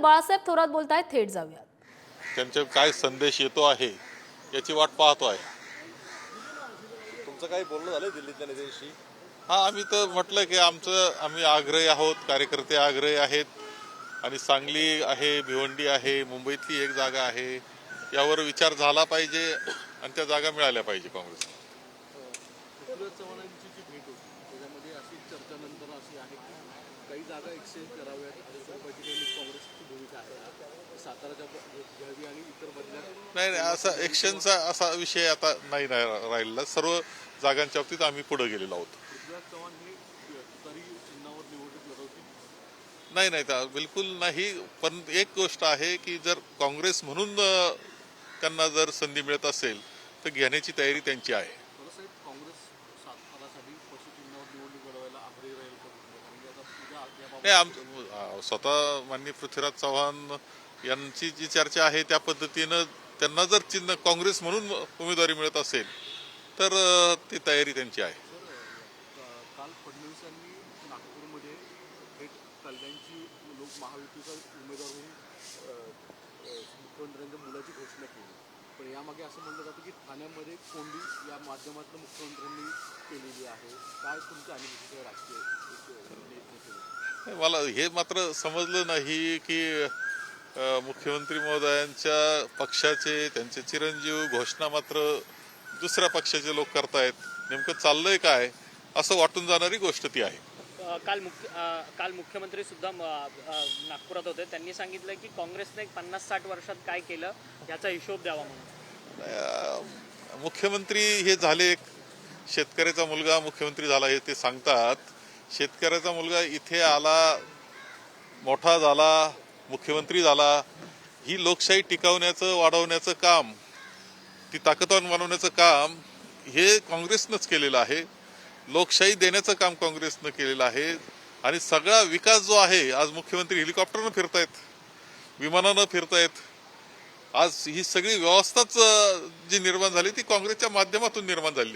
बाळासाहेब थोरात बोलत आहेत थेट जाऊयात. त्यांच्या काय संदेश येतो आहे याची वाट पाहतो आहे. तुमचं काही बोलणं झालं दिल्लीतल्या नेत्यांशी? हा आम्ही तर म्हटलं की आमचं आम्ही आग्रही आहोत कार्यकर्ते आग्रही आहेत. आणि सांगली आहे भिवंडी आहे मुंबईतली एक जागा आहे. यावर विचार झाला पाहिजे आणि त्या जागा मिळाल्या पाहिजे काँग्रेसला. पृथ्वीराज चव्हाणांची जी भेट होती त्याच्यामध्ये अशी चर्चा नंतर अशी आहे की काही जागा एक्सचेंज कराव्यात स्वरूपाची काही काँग्रेसची भूमिका आहे साताराच्या ब- घ्यावी आणि इतर बदल्या नाही नाही असा एक्शनचा असा विषय आता नाही रा- राहिलेला. सर्व जागांच्या बाबतीत आम्ही पुढे गेलेलो आहोत. पृथ्वीराज चव्हाण हे तरी चिन्हावर निवडणूक लढवतील? नाही नाही बिलकुल नाही. पण एक गोष्ट आहे की जर काँग्रेस म्हणून त्यांना जर संधी मिळत असेल तर घेण्याची तयारी त्यांची आहे. काँग्रेस सातारासाठी पशु चिन्हावर निवडणूक लढवायला आग्रही राहील का कारण की आता तुझ्या याबाबत नाही आम स्वतः माननीय पृथ्वीराज चव्हाण यांची जी चर्चा आहे त्या पद्धतीनं त्यांना जर चिन्ह काँग्रेस म्हणून उमेदवारी मिळत असेल तर ती तयारी त्यांची आहे. काल फडणवीसांनी नागपूरमध्ये थेट कल्याणची लोक महायुतीचा उमेदवार म्हणून मुख्यमंत्र्यांच्या मुलाची घोषणा केली. पण यामागे असं म्हणलं जातं की ठाण्यामध्ये कोंडी या माध्यमातून मुख्यमंत्र्यांनी केलेली आहे. काय तुमच्या अनुभूती राजकीय मला हे मात्र समजलं नाही की मुख्यमंत्री महोदयांच्या पक्षाचे त्यांचे चिरंजीव घोषणा मात्र दुसऱ्या पक्षाचे लोक करतायत. नेमकं चाललंय काय? असं वाटून जाणारी गोष्ट ती आहे. काल मुख्य काल मुख्यमंत्री सुद्धा नागपुरात होते. त्यांनी सांगितलं की काँग्रेसने पन्नास साठ वर्षात काय केलं याचा हिशोब द्यावा म्हणून. मुख्यमंत्री हे झाले एक शेतकऱ्याचा मुलगा मुख्यमंत्री झाला हे ते सांगतात. शेतकऱ्याचा मुलगा इथे आला मोठा झाला मुख्यमंत्री झाला ही लोकशाही टिकवण्याचं वाढवण्याचं काम ती ताकदवान बनवण्याचं काम हे काँग्रेसनंच केलेलं आहे. लोकशाही देण्याचं काम काँग्रेसनं केलेलं आहे. आणि सगळा विकास जो आहे आज मुख्यमंत्री हेलिकॉप्टरनं फिरतायत विमानानं फिरतायत. आज ही सगळी व्यवस्थाच जी निर्माण झाली ती काँग्रेसच्या माध्यमातून निर्माण झाली.